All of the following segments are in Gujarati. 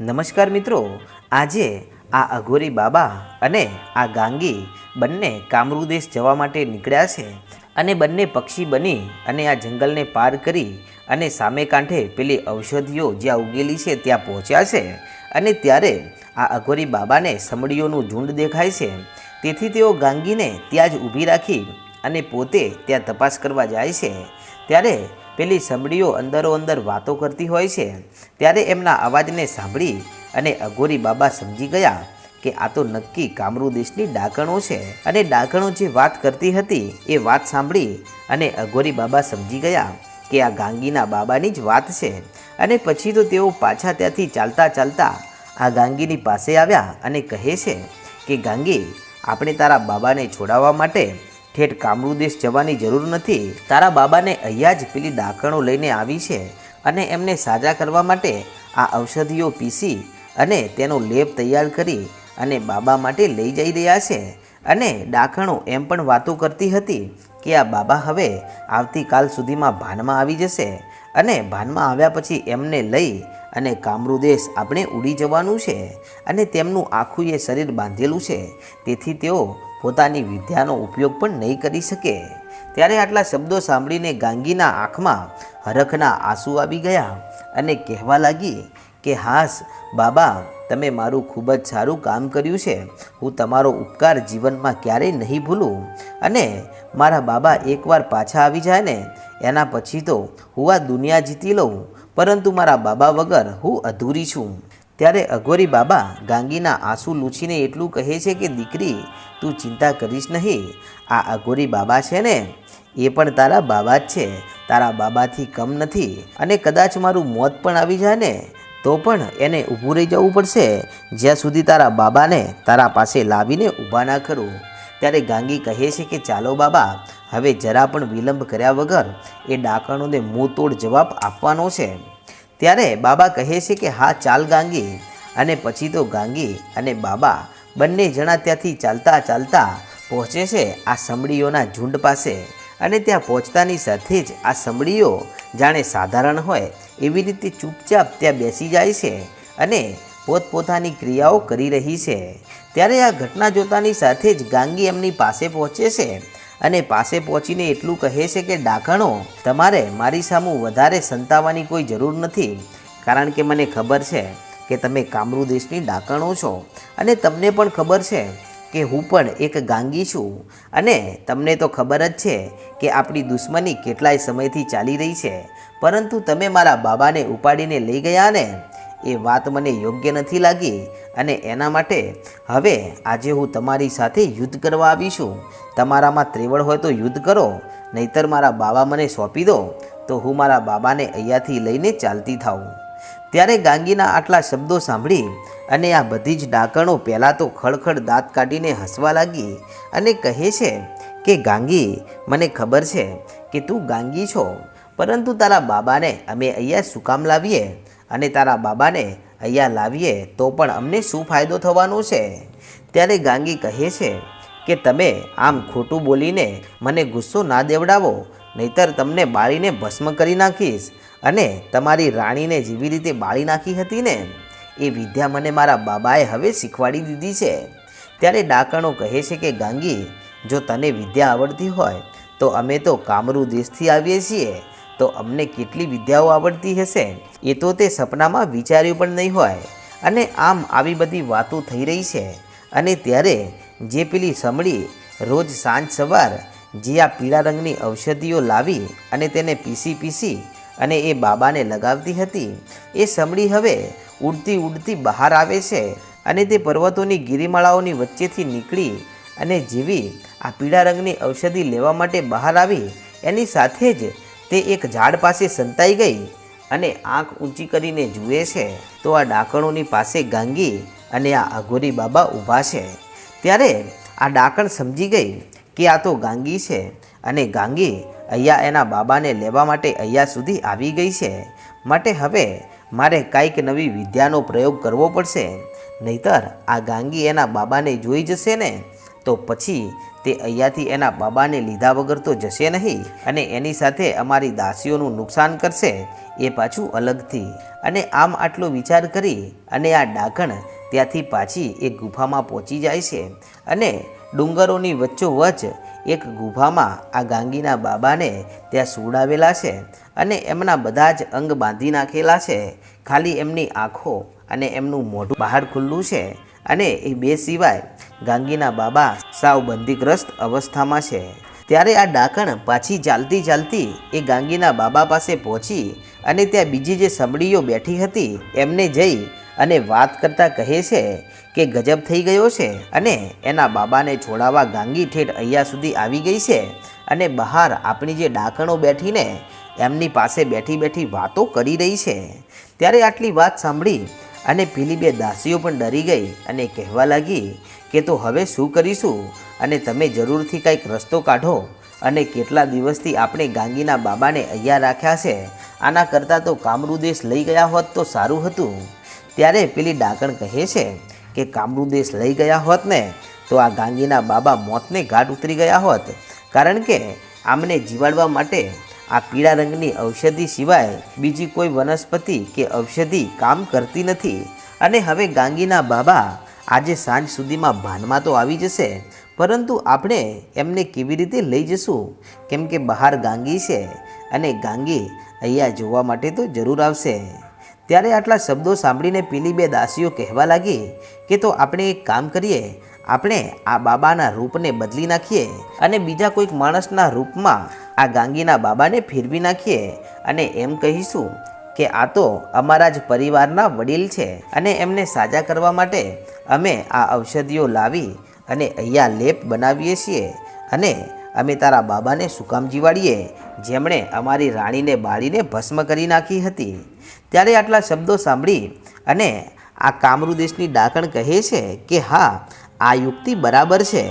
નમસ્કાર મિત્રો, આજે આ અઘોરી બાબા અને આ ગાંગી બંને કામરૂદેશ જવા માટે નીકળ્યા છે અને બંને પક્ષી બની અને આ જંગલને પાર કરી અને સામે કાંઠે પેલી ઔષધિઓ જ્યાં ઉગેલી છે ત્યાં પહોંચ્યા છે અને ત્યારે આ અઘોરી બાબાને સમડીઓનું ઝુંડ દેખાય છે. તેથી તેઓ ગાંગીને ત્યાં જ ઊભી રાખી અને પોતે ત્યાં તપાસ કરવા જાય છે. ત્યારે પેલી સંભળીઓ અંદરો અંદર વાતો કરતી હોય છે, ત્યારે એમના અવાજને સાંભળી અને અઘોરી બાબા સમજી ગયા કે આ તો નક્કી કામરૂ દેશની ડાકણો છે અને ડાકણો જે વાત કરતી હતી એ વાત સાંભળી અને અઘોરી બાબા સમજી ગયા કે આ ગાંગીના બાબાની જ વાત છે અને પછી તો તેઓ પાછા ત્યાંથી ચાલતા ચાલતા આ ગાંગીની પાસે આવ્યા અને કહે છે કે, ગાંગી, આપણે તારા બાબાને છોડાવવા માટે ઠેઠ કામરૂ દેશ જવાની જરૂર નથી. તારા બાબાને અહીંયા જ પેલી ડાકણો લઈને આવી છે અને એમને સાજા કરવા માટે આ ઔષધિઓ પીસી અને તેનો લેપ તૈયાર કરી અને બાબા માટે લઈ જઈ રહ્યા છે. અને ડાકણો એમ પણ વાતો કરતી હતી કે આ બાબા હવે આવતીકાલ સુધીમાં ભાનમાં આવી જશે અને ભાનમાં આવ્યા પછી એમને લઈ અને કામરૂ દેશ આપણે ઉડી જવાનું છે અને તેમનું આખું એ શરીર બાંધેલું છે. તેથી તેઓ પોતાની વિદ્યાનો ઉપયોગ પણ નહીં કરી શકે. ત્યારે આટલા શબ્દો સાંભળીને ગાંગીના આંખમાં હરખના આંસુ આવી ગયા અને કહેવા લાગી કે, હાસ, બાબા, તમે મારું ખૂબ જ સારું કામ કર્યું છે. હું તમારો ઉપકાર જીવનમાં ક્યારેય નહીં ભૂલું. અને મારા બાબા એકવાર પાછા આવી જાય ને, એના પછી તો હું આ દુનિયા જીતી લઉં. પરંતુ મારા બાબા વગર હું અધૂરી છું. ત્યારે અઘોરી બાબા ગાંગીના આંસુ લૂછીને એટલું કહે છે કે, દીકરી, તું ચિંતા કરીશ નહીં. આ અઘોરી બાબા છે ને, એ પણ તારા બાબા જ છે. તારા બાબાથી કમ નથી. અને કદાચ મારું મોત પણ આવી જાય ને, તો પણ એને ઊભું રહી જવું પડશે. જ્યાં સુધી તારા બાબાને તારા પાસે લાવીને ઊભા ના કરું. ત્યારે ગાંગી કહે છે કે, ચાલો બાબા, હવે જરા પણ વિલંબ કર્યા વગર એ ડાકણોને તોડ જવાબ આપવાનો છે. ત્યારે બાબા કહે છે કે, હા, ચાલ ગાંગી. અને પછી તો ગાંગી અને બાબા બંને જણા ત્યાંથી ચાલતા ચાલતા પહોંચે છે આ સમડીઓના ઝુંડ પાસે. અને ત્યાં પહોંચતાની સાથે જ આ સમડીઓ જાણે સાધારણ હોય એવી રીતે ચૂપચાપ ત્યાં બેસી જાય છે અને પોતપોતાની ક્રિયાઓ કરી રહી છે. ત્યારે આ ઘટના જોતાની સાથે જ ગાંગી એમની પાસે પહોંચે છે અને પાસે પહોંચીને એટલું કહે છે કે, ડાકણો, તમારે મારી સામું વધારે સંતાવવાની કોઈ જરૂર નથી, કારણ કે મને ખબર છે કે તમે કામરૂ દેશની ડાકણો છો અને તમને પણ ખબર છે કે હું પણ એક ગાંગી છું અને તમને તો ખબર જ છે કે આપણી દુશ્મની કેટલાય સમયથી ચાલી રહી છે, પરંતુ તમે મારા બાબાને ઉપાડીને લઈ ગયા ને? એ વાત મને યોગ્ય નથી લાગી અને એના માટે હવે આજે હું તમારી સાથે યુદ્ધ કરવા આવી છું તમારામાં ત્રેવડ હોય તો યુદ્ધ કરો, નહીતર મારા બાબા મને સોંપી દો, તો હું મારા બાબાને અહીંયાથી લઈને ચાલતી થાઉં. ત્યારે ગાંગીના આટલા શબ્દો સાંભળી અને આ બધી જ ડાકણો પહેલાં તો ખડખડ દાંત કાઢીને હસવા લાગી અને કહે છે કે, ગાંગી, મને ખબર છે કે તું ગાંગી છો, પરંતુ તારા બાબાને અમે અહીંયા શું કામ લાવીએ? અને તારા બાબાને અહીંયા લાવીએ તો પણ અમને શું ફાયદો થવાનો છે? ત્યારે ગાંગી કહે છે કે તમે આમ ખોટું બોલીને મને ગુસ્સો ના દેવડાવો, નહીતર તમને બાળીને ભસ્મ કરી નાખીશ અને તમારી રાણીને જેવી રીતે બાળી નાખી હતી ને, એ વિદ્યા મને મારા બાબાએ હવે શીખવાડી દીધી છે. ત્યારે ડાકણો કહે છે કે ગાંગી, જો તને વિદ્યા આવડતી હોય, તો અમે તો કામરૂ દેશથી આવીએ છીએ તો અમને કેટલી વિદ્યાઓ આવડતી હશે? એ તો તે સપનામાં વિચાર્યું પણ નહીં હોય. અને આમ આવી બધી વાતો થઈ રહી છે. અને ત્યારે જે પેલી સમળી રોજ સાંજ સવાર જે આ પીળા રંગની ઔષધિઓ લાવી અને તેને પીસી પીસી અને એ બાબાને લગાવતી હતી, એ સમડી હવે ઉડતી ઉડતી બહાર આવે છે અને તે પર્વતોની ગિરિમાળાઓની વચ્ચેથી નીકળી અને જેવી આ પીળા રંગની ઔષધિ લેવા માટે બહાર આવી, એની સાથે જ તે એક ઝાડ પાસે સંતાઈ ગઈ અને આંખ ઊંચી કરીને જુએ છે, તો આ ડાકણોની પાસે ગાંગી અને આ અઘોરી બાબા ઊભા છે. ત્યારે આ ડાકણ સમજી ગઈ કે આ તો ગાંગી છે અને ગાંગી અહીંયા એના બાબાને લેવા માટે અહીંયા સુધી આવી ગઈ છે. માટે હવે મારે કાંઈક નવી વિદ્યાનો પ્રયોગ કરવો પડશે, નહીતર આ ગાંગી એના બાબાને જોઈ જશે ને? તો પછી તે અહીંયાથી એના બાબાને લીધા વગર તો જશે નહીં અને એની સાથે અમારી દાસીઓનું નુકસાન કરશે એ પાછું અલગથી. અને આમ આટલો વિચાર કરી અને આ ડાકણ ત્યાંથી પાછી એક ગુફામાં પહોંચી જાય છે અને ડુંગરોની વચ્ચોવચ્ચ એક ગુફામાં આ ગાંગીના બાબાને ત્યાં સુવડાવેલા છે અને એમના બધા જ અંગ બાંધી નાખેલા છે. ખાલી એમની આંખો અને એમનું મોઢું બહાર ખુલ્લું છે. અને એ બે સિવાય ગાંગીના બાબા સાવ બંદીગ્રસ્ત અવસ્થામાં છે. ત્યારે આ ડાકણ પાછી ચાલતી ચાલતી એ ગાંગીના બાબા પાસે પહોંચી અને ત્યાં બીજી જે સમડીઓ બેઠી હતી એમને જઈ અને વાત કરતાં કહે છે કે ગજબ થઈ ગયો છે અને એના બાબાને છોડાવવા ગાંગી ઠેઠ અહીંયા સુધી આવી ગઈ છે અને બહાર આપણી જે ડાકણો બેઠીને એમની પાસે બેઠી બેઠી વાતો કરી રહી છે. ત્યારે આટલી વાત સાંભળી અને પેલી બે દાસીઓ પણ ડરી ગઈ અને કહેવા લાગી કે તો હવે શું કરીશું? અને તમે જરૂરથી કંઈક રસ્તો કાઢો. અને કેટલા દિવસથી આપણે ગાંગીના બાબાને અહીંયા રાખ્યા છે? આના કરતાં તો કામરૂ દેશ લઈ ગયા હોત તો સારું હતું. ત્યારે પેલી ડાકણ કહે છે કે કામરૂદેશ લઈ ગયા હોત ને, તો આ ગાંગીના બાબા મોતને ઘાટ ઉતરી ગયા હોત. કારણ કે આમને જીવાડવા માટે આ પીળા રંગની ઔષધિ સિવાય બીજી કોઈ વનસ્પતિ કે ઔષધિ કામ કરતી નથી. અને હવે ગાંગીના બાબા આજે સાંજ સુધીમાં ભાનમાં તો આવી જશે, પરંતુ આપણે એમને કેવી રીતે લઈ જશું? કેમ કે બહાર ગાંગી છે અને ગાંગી અહીંયા જોવા માટે તો જરૂર આવશે. ત્યારે આટલા શબ્દો સાંભળીને પેલી બે દાસીઓ કહેવા લાગી કે તો આપણે એક કામ કરીએ આપણે આ બાબાના રૂપને બદલી નાખીએ અને બીજા કોઈક માણસના રૂપમાં આ ગાંગીના બાબાને ફેરવી નાખીએ અને એમ કહીશું કે આ તો અમારા જ પરિવારના વડીલ છે અને એમને સાજા કરવા માટે અમે આ ઔષધિઓ લાવી અને અહીંયા લેપ બનાવીએ છીએ અને અમે તારા બાબાને સુકામ જીવાડીએ, જેમણે અમારી રાણીને બાળીને ભસ્મ કરી નાખી હતી. ત્યારે આટલા શબ્દો સાંભળી અને આ કામરૂ દેશની ડાકણ કહે છે કે હા આ યુક્તિ બરાબર છે.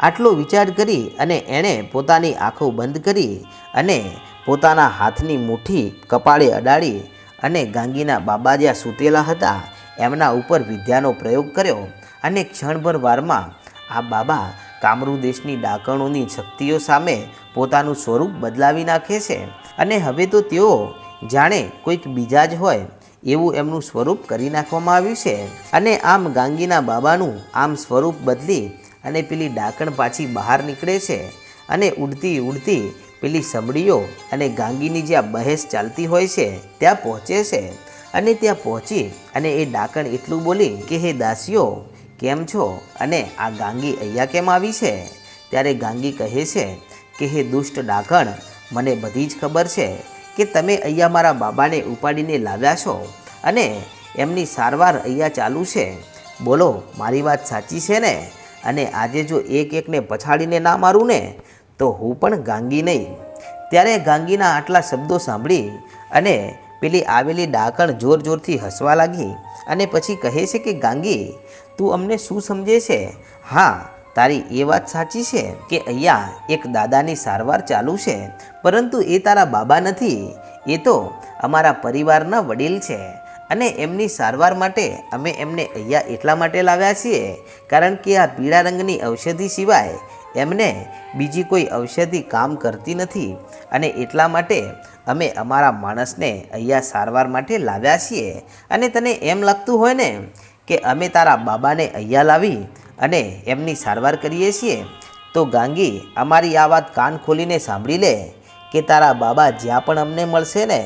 આટલો વિચાર કરી અને એણે પોતાની આંખો બંધ કરી અને પોતાના હાથની મુઠ્ઠી કપાળે અડાડી અને ગાંગીના બાબા જ્યાં સૂતેલા હતા. એમના ઉપર વિદ્યાનો પ્રયોગ કર્યો અને ક્ષણભર વારમાં આ બાબા કામરૂ દેશની ડાકણોની શક્તિઓ સામે પોતાનું સ્વરૂપ બદલાવી નાખે છે. અને હવે તો તેઓ જાણે કોઈક બીજા જ હોય. એવું એમનું સ્વરૂપ કરી નાખવામાં આવ્યું છે. અને આમ ગાંગીના બાબાનું આમ સ્વરૂપ બદલી અને પેલી ડાકણ પાછી બહાર નીકળે છે. અને ઉડતી ઉડતી પેલી સબડીઓ અને ગાંગીની જ્યાં બહેસ ચાલતી હોય છે, ત્યાં પહોંચે છે. અને ત્યાં પહોંચી અને એ ડાકણ એટલું બોલી કે, હે દાસીઓ, કેમ છો? અને આ ગાંગી અહીંયા કેમ આવી છે? ત્યારે ગાંગી કહે છે કે, હે દુષ્ટ ડાકણ, મને બધી જ ખબર છે. કે તમે અહીંયા મારા બાબાને ઉપાડીને લાવ્યા છો અને એમની સારવાર અહીંયા ચાલુ છે. બોલો, મારી વાત સાચી છે ને? અને આજે જો એક એકને પછાડીને ના મારું ને, તો હું પણ ગાંગી નહીં. ત્યારે ગાંગીના આટલા શબ્દો સાંભળી અને પેલી આવેલી ડાકણ જોર જોરથી હસવા લાગી અને પછી કહે છે કે, ગાંગી, તું અમને શું સમજે છે? હા તારી એ વાત સાચી છે કે અહીંયા એક દાદાની સારવાર ચાલુ છે, પરંતુ એ તારા બાબા નથી. એ તો અમારા પરિવારના વડીલ છે અને એમની સારવાર માટે અમે એમને અહીંયા એટલા માટે લાવ્યા છીએ, કારણ કે આ પીળા રંગની ઔષધિ સિવાય એમને બીજી કોઈ ઔષધિ કામ કરતી નથી અને એટલા માટે અમે અમારા માણસને અહીંયા સારવાર માટે લાવ્યા છીએ. અને તને એમ લાગતું હોય ને કે અમે તારા બાબાને અહીંયા લાવી અને એમની સારવાર કરીએ છીએ, તો ગાંગી, અમારી આ વાત કાન ખોલીને સાંભળી લે કે તારા બાબા જ્યાં પણ અમને મળશે ને,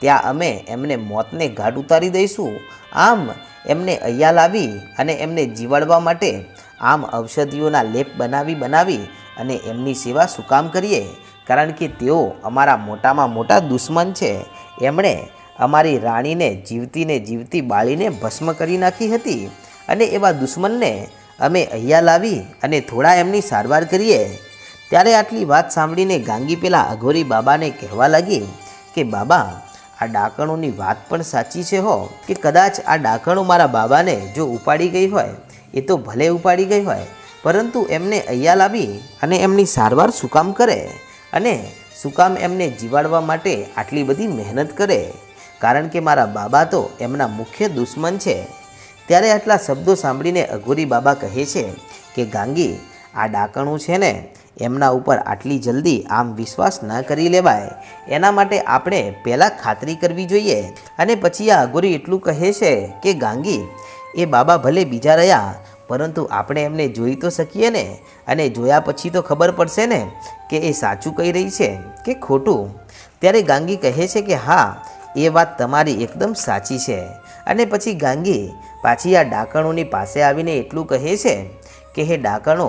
ત્યાં અમે એમને મોતને ઘાટ ઉતારી દઈશું. આમ એમને અહીંયા લાવી અને એમને જીવાડવા માટે આમ ઔષધિઓના લેપ બનાવી બનાવી અને એમની સેવા શું કામ કરીએ. કારણ કે તેઓ અમારા મોટામાં મોટા દુશ્મન છે. એમણે અમારી રાણીને જીવતીને જીવતી બાળીને ભસ્મ કરી નાખી હતી અને એવા દુશ્મનને અમે અહીંયા લાવી અને થોડા એમની સારવાર કરીએ. ત્યારે આટલી વાત સાંભળીને ગાંગી પેલા અઘોરી બાબાને કહેવા લાગી કે, બાબા, આ ડાકણોની વાત પણ સાચી છે હો, કે કદાચ આ ડાકણો મારા બાબાને જો ઉપાડી ગઈ હોય, એ તો ભલે ઉપાડી ગઈ હોય, પરંતુ એમને અહીંયા લાવી અને એમની સારવાર શું કામ કરે અને શું કામ એમને જીવાડવા માટે આટલી બધી મહેનત કરે. કારણ કે મારા બાબા તો એમના મુખ્ય દુશ્મન છે. ત્યારે આટલા શબ્દો સાંભળીને અઘોરી બાબા કહે છે કે, ગાંગી, આ ડાકણું છે ને, એમના ઉપર આટલી જલ્દી આમ વિશ્વાસ ન કરી લેવાય. એના માટે આપણે પહેલાં ખાતરી કરવી જોઈએ. અને પછી આ અઘોરી એટલું કહે છે કે, ગાંગી, એ બાબા ભલે બીજા રહ્યા, પરંતુ આપણે એમને જોઈ તો શકીએ ને. અને જોયા પછી તો ખબર પડશે ને કે એ સાચું કહી રહી છે કે ખોટું. ત્યારે ગાંગી કહે છે કે, હા, એ વાત તમારી એકદમ સાચી છે. અને પછી ગાંગી પાછી આ ડાકણોની પાસે આવીને એટલું કહે છે કે, હે ડાકણો,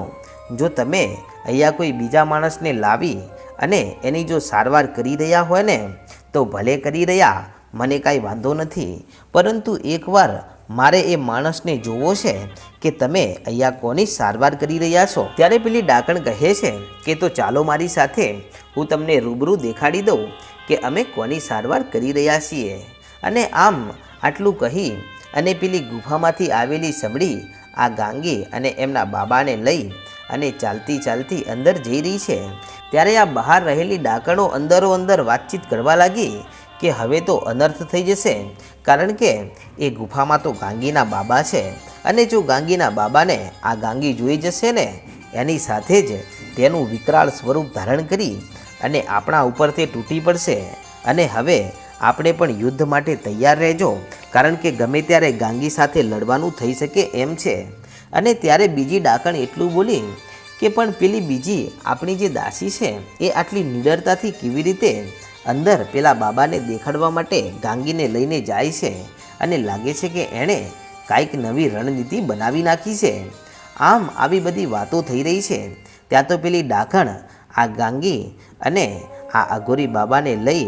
જો તમે અહીંયા કોઈ બીજા માણસને લાવી અને એની જો સારવાર કરી રહ્યા હોય ને, તો ભલે કરી રહ્યા, મને કાંઈ વાંધો નથી. પરંતુ એકવાર મારે એ માણસને જોવો છે કે તમે અહીંયા કોની સારવાર કરી રહ્યા છો. ત્યારે પેલી ડાકણ કહે છે કે, તો ચાલો મારી સાથે, હું તમને રૂબરૂ દેખાડી દઉં કે અમે કોની સારવાર કરી રહ્યા છીએ. અને આમ આટલું કહી અને પેલી ગુફામાંથી આવેલી સમડી આ ગાંગી અને એમના બાબાને લઈ અને ચાલતી ચાલતી અંદર જઈ રહી છે. ત્યારે આ બહાર રહેલી ડાકણો અંદરો અંદર વાતચીત કરવા લાગી કે હવે તો અનર્થ થઈ જશે, કારણ કે એ ગુફામાં તો ગાંગીના બાબા છે અને જો ગાંગીના બાબાને આ ગાંગી જોઈ જશે ને, એની સાથે જ તેનું વિકરાળ સ્વરૂપ ધારણ કરી અને આપણા ઉપર તે તૂટી પડશે. અને હવે આપણે પણ યુદ્ધ માટે તૈયાર રહેજો, કારણ કે ગમે ત્યારે ગાંગી સાથે લડવાનું થઈ શકે એમ છે. અને ત્યારે બીજી ડાકણ એટલું બોલી કે પણ પેલી બીજી આપણી જે દાસી છે, એ આટલી નિડરતાથી કેવી રીતે અંદર પેલા બાબાને દેખાડવા માટે ગાંગીને લઈને જાય છે? અને લાગે છે કે એણે કાંઈક નવી રણનીતિ બનાવી નાખી છે. આમ આવી બધી વાતો થઈ રહી છે. ત્યાં તો પેલી ડાકણ આ ગાંગી અને આ અઘોરી બાબાને લઈ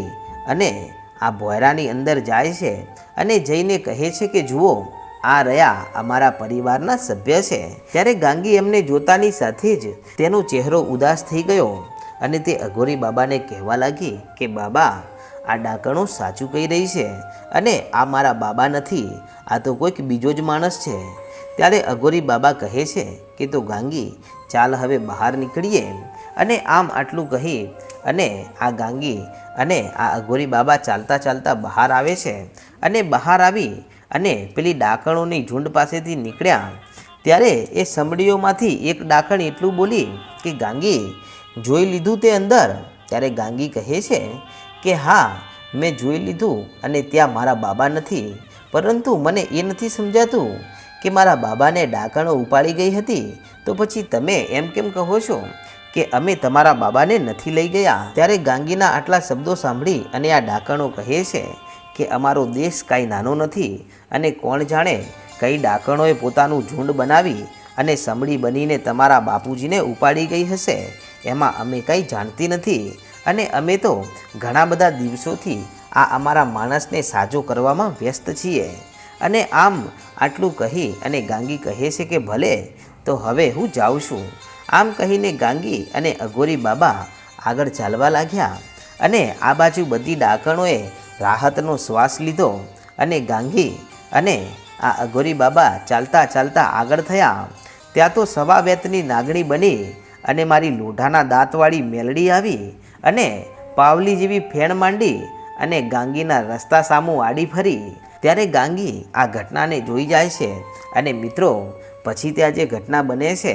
અને આ ભોયરાની અંદર જાય છે અને જઈને કહે છે કે, જુઓ, આ રહ્યા અમારા પરિવારના સભ્ય છે. ત્યારે ગાંગી એમને જોતાની સાથે જ તેનો ચહેરો ઉદાસ થઈ ગયો અને તે અઘોરી બાબાને કહેવા લાગી કે, બાબા, આ ડાકણો સાચું કહી રહી છે અને આ મારા બાબા નથી, આ તો કોઈક બીજો જ માણસ છે. ત્યારે અઘોરી બાબા કહે છે કે, તો ગાંગી, ચાલ હવે બહાર નીકળીએ. અને આમ આટલું કહી અને આ ગાંગી અને આ અઘોરી બાબા ચાલતા ચાલતા બહાર આવે છે અને બહાર આવી અને પેલી ડાકણોની ઝુંડ પાસેથી નીકળ્યા. ત્યારે એ સમડીઓમાંથી એક ડાકણ એટલું બોલી કે, ગાંગી, જોઈ લીધું તે અંદર? ત્યારે ગાંગી કહે છે કે, હા, મેં જોઈ લીધું અને ત્યાં મારા બાબા નથી. પરંતુ મને એ નથી સમજાતું કે મારા બાબાને ડાકણો ઉપાડી ગઈ હતી. તો પછી તમે એમ કેમ કહો છો? કે અમે તમારા બાબાને નથી લઈ ગયા. ત્યારે ગાંગીના આટલા શબ્દો સાંભળી અને આ ડાકણો કહે છે કે અમારો દેશ કાંઈ નાનો નથી અને કોણ જાણે કઈ ડાકણોએ પોતાનું ઝુંડ બનાવી અને સમડી બનીને તમારા બાપુજીને ઉપાડી ગઈ હશે. એમાં અમે કંઈ જાણતી નથી અને અમે તો ઘણા બધા દિવસોથી આ અમારા માણસને સાજો કરવામાં વ્યસ્ત છીએ. અને આમ આટલું કહી અને ગાંગી કહે છે કે ભલે, તો હવે હું જાઉં છું. આમ કહીને ગાંગી અને અઘોરી બાબા આગળ ચાલવા લાગ્યા અને આ બાજુ બધી ડાકણોએ રાહતનો શ્વાસ લીધો અને ગાંગી અને આ અઘોરી બાબા ચાલતા ચાલતા આગળ થયા. ત્યાં તો સવા વેતની નાગણી બની અને મારી લોઢાના દાંતવાળી મેલડી આવી અને પાવલી જેવી ફેણ માંડી અને ગાંગીના રસ્તા સામું આડી ફરી. ત્યારે ગાંગી આ ઘટનાને જોઈ જાય છે અને મિત્રો, પછી ત્યાં જે ઘટના બને છે